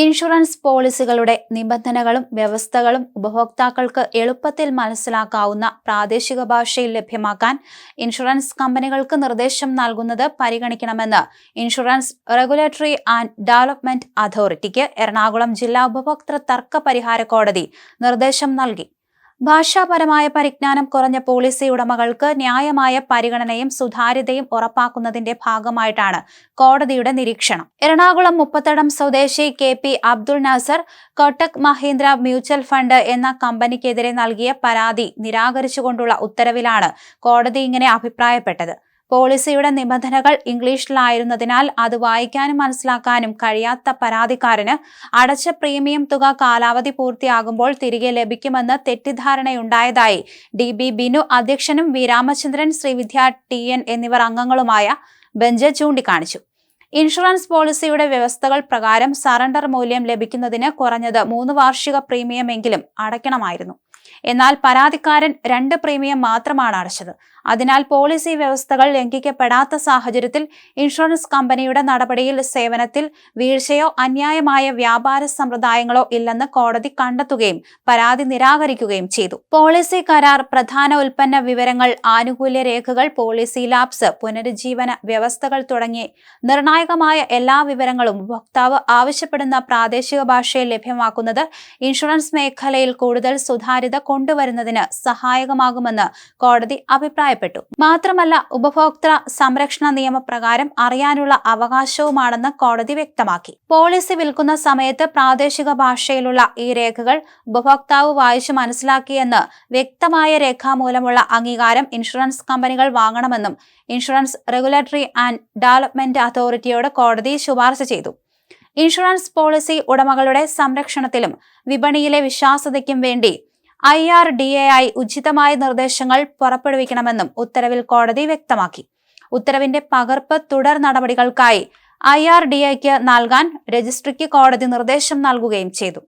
Insurance പോളിസികളുടെ നിബന്ധനകളും വ്യവസ്ഥകളും ഉപഭോക്താക്കൾക്ക് എളുപ്പത്തിൽ മനസ്സിലാക്കാവുന്ന പ്രാദേശിക ഭാഷയിൽ ലഭ്യമാക്കാൻ ഇൻഷുറൻസ് കമ്പനികൾക്ക് നിർദ്ദേശം നൽകുന്നത് പരിഗണിക്കണമെന്ന് ഇൻഷുറൻസ് റെഗുലേറ്ററി ആൻഡ് ഡെവലപ്മെന്റ് അതോറിറ്റിക്ക് എറണാകുളം ജില്ലാ ഉപഭോക്തൃ തർക്ക പരിഹാര കോടതി നിർദ്ദേശം നൽകി. ഭാഷാപരമായ പരിജ്ഞാനം കുറഞ്ഞ പോളിസി ഉടമകൾക്ക് ന്യായമായ പരിഗണനയും സുതാര്യതയും ഉറപ്പാക്കുന്നതിന്റെ ഭാഗമായിട്ടാണ് കോടതിയുടെ നിരീക്ഷണം. എറണാകുളം മുപ്പത്തടം സ്വദേശി K P Abdul Nasar Kotak Mahindra mutual fund എന്ന കമ്പനിക്കെതിരെ നൽകിയ പരാതി നിരാകരിച്ചുകൊണ്ടുള്ള ഉത്തരവിലാണ് കോടതി ഇങ്ങനെ അഭിപ്രായപ്പെട്ടത്. പോളിസിയുടെ നിബന്ധനകൾ ഇംഗ്ലീഷിലായിരുന്നതിനാൽ അത് വായിക്കാനും മനസ്സിലാക്കാനും കഴിയാത്ത പരാതിക്കാരന് അടച്ച പ്രീമിയം തുക കാലാവധി പൂർത്തിയാകുമ്പോൾ തിരികെ ലഭിക്കുമെന്ന് തെറ്റിദ്ധാരണയുണ്ടായതായി ഡി ബി ബിനു അധ്യക്ഷനും V Ramachandran Sreevidya T N എന്നിവർ അംഗങ്ങളുമായ ബെഞ്ച് ചൂണ്ടിക്കാണിച്ചു. ഇൻഷുറൻസ് പോളിസിയുടെ വ്യവസ്ഥകൾ പ്രകാരം സറണ്ടർ മൂല്യം ലഭിക്കുന്നതിന് കുറഞ്ഞത് മൂന്ന് വാർഷിക പ്രീമിയമെങ്കിലും അടയ്ക്കണമായിരുന്നു. എന്നാൽ പരാതിക്കാരൻ രണ്ട് പ്രീമിയം മാത്രമാണ് അടച്ചത്. അതിനാൽ പോളിസി വ്യവസ്ഥകൾ ലംഘിക്കപ്പെടാത്ത സാഹചര്യത്തിൽ ഇൻഷുറൻസ് കമ്പനിയുടെ നടപടിയിൽ സേവനത്തിൽ വീഴ്ചയോ അന്യായമായ വ്യാപാര സമ്പ്രദായങ്ങളോ ഇല്ലെന്ന് കോടതി കണ്ടെത്തുകയും പരാതി നിരാകരിക്കുകയും ചെയ്തു. പോളിസി കരാർ പ്രധാന ഉൽപ്പന്ന വിവരങ്ങൾ ആനുകൂല്യ രേഖകൾ പോളിസി ലാപ്സ് പുനരുജ്ജീവന വ്യവസ്ഥകൾ തുടങ്ങി നിർണായകമായ എല്ലാ വിവരങ്ങളും ഉപഭോക്താവ് ആവശ്യപ്പെടുന്ന പ്രാദേശിക ഭാഷയിൽ ലഭ്യമാക്കുന്നത് ഇൻഷുറൻസ് മേഖലയിൽ കൂടുതൽ സുതാര്യത കൊണ്ടുവരുന്നതിന് സഹായകമാകുമെന്ന് കോടതി അഭിപ്രായപ്പെട്ടു. മാത്രമല്ല ഉപഭോക്തൃ സംരക്ഷണ നിയമപ്രകാരം അറിയാനുള്ള അവകാശവുമാണെന്ന് കോടതി വ്യക്തമാക്കി. പോളിസി വിൽക്കുന്ന സമയത്ത് പ്രാദേശിക ഭാഷയിലുള്ള ഈ രേഖകൾ ഉപഭോക്താവ് വായിച്ചു മനസ്സിലാക്കിയെന്ന് വ്യക്തമായ രേഖാമൂലമുള്ള അംഗീകാരം ഇൻഷുറൻസ് കമ്പനികൾ വാങ്ങണമെന്നും ഇൻഷുറൻസ് റെഗുലേറ്ററി ആൻഡ് ഡെവലപ്മെന്റ് അതോറിറ്റിയോട് കോടതി ശുപാർശ ചെയ്തു. ഇൻഷുറൻസ് പോളിസി ഉടമകളുടെ സംരക്ഷണത്തിലും വിപണിയിലെ വിശ്വാസ്യതയ്ക്കും വേണ്ടി I R D A I ഉചിതമായ നിർദ്ദേശങ്ങൾ പുറപ്പെടുവിക്കണമെന്നും ഉത്തരവിൽ കോടതി വ്യക്തമാക്കി. ഉത്തരവിന്റെ പകർപ്പ് തുടർ നടപടികൾക്കായി ഐ ആർ ഡി ഐക്ക് നൽകാൻ രജിസ്ട്രിക്ക് കോടതി നിർദ്ദേശം നൽകുകയും ചെയ്തു.